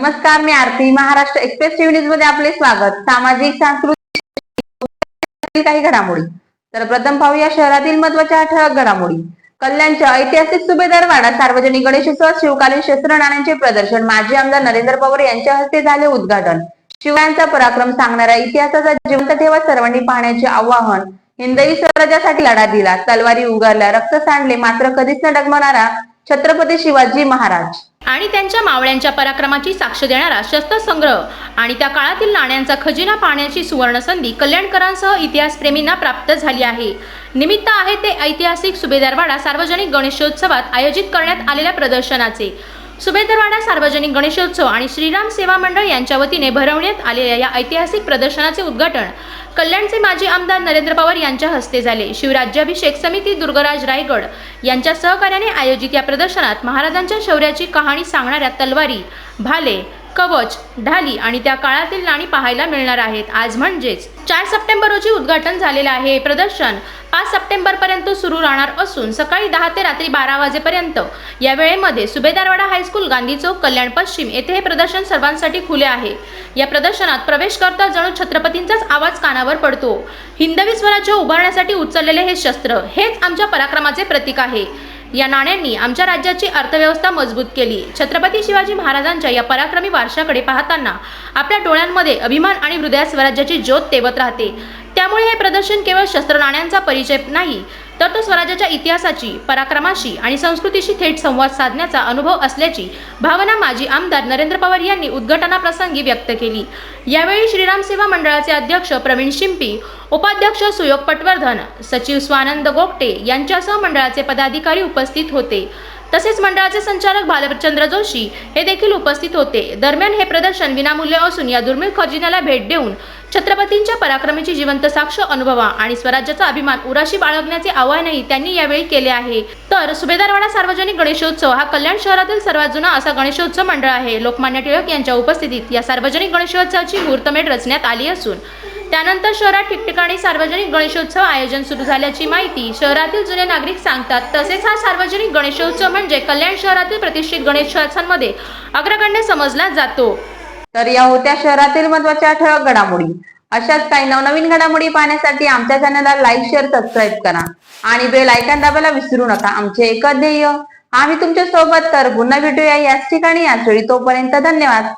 नमस्कार मी Aarti. Maharashtra express TV न्यूजमध्ये आपले स्वागत. सामाजिक सांस्कृतिक काही घडामोडी. तर प्रथम पाहूया शहरातील महत्त्वाच्या ठळक घडामोडी. कल्याणच्या ऐतिहासिक सुभेदार वाडा सार्वजनिक गणेशोत्सवात शिवकालीन शस्त्र नाण्यांचे प्रदर्शन माजी आमदार नरेंद्र पवार यांच्या हस्ते झाले उद्घाटन. शिवरायांचा पराक्रम सांगणाऱ्या इतिहासाचा जिवंत ठेवा सर्वांनी पाहण्याचे आवाहन. हिंदवी स्वराज्यासाठी लढा दिला. तलवारी उगारल्या रक्त सांडले मात्र कधीच न डगमणारा छत्रपती शिवाजी महाराज. आणि त्यांच्या मावळ्यांच्या पराक्रमाची साक्ष देणारा शस्त्रसंग्रह आणि त्या काळातील नाण्यांचा खजिना पाहण्याची सुवर्णसंधी कल्याणकरांसह इतिहासप्रेमींना प्राप्त झाली आहे. निमित्त आहे ते ऐतिहासिक सुभेदारवाडा सार्वजनिक गणेशोत्सवात आयोजित करण्यात आलेल्या प्रदर्शनाचे. सुभेदरवाडा सार्वजनिक गणेशोत्सव आणि श्रीराम सेवा मंडळ यांच्या वतीने भरवण्यात आलेल्या या ऐतिहासिक प्रदर्शनाचे उद्घाटन कल्याणचे माजी आमदार नरेंद्र पवार यांच्या हस्ते झाले. शिवराज्याभिषेक समिती दुर्गराज रायगड यांच्या सहकार्याने आयोजित या प्रदर्शनात महाराजांच्या शौर्याची कहाणी सांगणाऱ्या तलवारी भाले कवच ढाली आणि त्या काळातील नाणी पाहायला मिळणार आहेत. आज म्हणजेच चार सप्टेंबर रोजी उद्घाटन झालेलं आहे प्रदर्शन. पाच सप्टेंबर पर्यंत सुरू राहणार असून सकाळी दहा ते रात्री बारा वाजेपर्यंत. या वेळेमध्ये सुभेदारवाडा हायस्कूल गांधी चौक कल्याण पश्चिम येथे हे प्रदर्शन सर्वांसाठी खुले आहे. या प्रदर्शनात प्रवेश करता जणू छत्रपतींचाच आवाज कानावर पडतो. हिंदवी स्वराज्य उभारण्यासाठी उचललेले हे शस्त्र हेच आमच्या पराक्रमाचे प्रतीक आहे. या नाण्यांनी आमच्या राज्याची अर्थव्यवस्था मजबूत केली. छत्रपती शिवाजी महाराजांच्या या पराक्रमी वारशाकडे पाहताना आपल्या डोळ्यांमध्ये अभिमान आणि हृदयात स्वराज्याची ज्योत तेवत राहते. त्यामुळे हे प्रदर्शन केवळ शस्त्र नाण्यांचा परिचय नाही तर तो स्वराज्याच्या इतिहासाची पराक्रमाशी आणि संस्कृतीशी थेट संवाद साधण्याचा अनुभव असल्याची भावना माजी आमदार नरेंद्र पवार यांनी उद्घाटनाप्रसंगी व्यक्त केली. यावेळी श्रीराम सेवा मंडळाचे अध्यक्ष प्रवीण शिंपी उपाध्यक्ष सुयोग पटवर्धन सचिव स्वानंद गोगटे यांच्यासह मंडळाचे पदाधिकारी उपस्थित होते. तसेच मंडळाचे संचालक भालचंद्र जोशी हे देखील उपस्थित होते. दरम्यान हे प्रदर्शन विनामूल्य असून या दुर्मिळ खजिन्याला भेट देऊन छत्रपतींच्या पराक्रमाची जिवंत साक्ष अनुभवा आणि स्वराज्याचा अभिमान उराशी बाळगण्याचे आवाहनही त्यांनी यावेळी केले आहे. तर सुभेदारवाडा सार्वजनिक गणेशोत्सव हा कल्याण शहरातील सर्वात जुना असा गणेशोत्सव मंडळ आहे. लोकमान्य टिळक यांच्या उपस्थितीत या सार्वजनिक गणेशोत्सवाची मुहूर्तमेढ रचण्यात आली असून त्यानंतर शहरात ठिकठिकाणी सार्वजनिक गणेशोत्सव आयोजन सुरू झाल्याची माहिती शहरातील जुने नागरिक सांगतात. तसेच हा सार्वजनिक गणेशोत्सव म्हणजे कल्याण शहरातील प्रतिष्ठित गणेशोत्सवांमध्ये अग्रगण्य समजला जातो. तर या होत्या शहरातील महत्त्वाच्या ठळक घडामोडी. अशाच काही नवनवीन घडामोडी पाहण्यासाठी आमच्या चॅनलला लाईक शेअर सबस्क्राईब करा. आणि बेल आयकॉन दाबायला विसरू नका. आमचे एक ध्येय आम्ही तुमच्यासोबत तर पुन्हा भेटूया याच ठिकाणी. याच वेळी तोपर्यंत धन्यवाद.